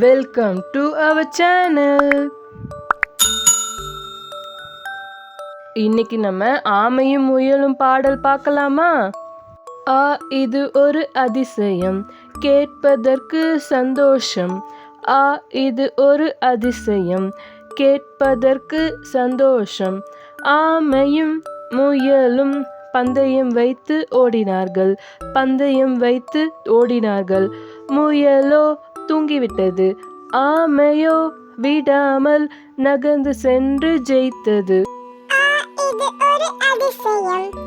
Welcome to our channel இன்னைக்கு நம்ம ஆமையும் முயலும் பாடல் பார்க்கலாமா? ஆ இது ஒரு அதிசயம். கேட்பதற்கு சந்தோஷம். ஆ இது ஒரு அதிசயம். கேட்பதற்கு சந்தோஷம். ஆமையும் முயலும் பந்தயம் வைத்து ஓடினார்கள். பந்தயம் வைத்து ஓடினார்கள். முயலோ தூங்கிவிட்டது. ஆமையோ விடாமல் நகர்ந்து சென்று ஜெயித்தது. ஆ இது ஒரு அதிசயம்.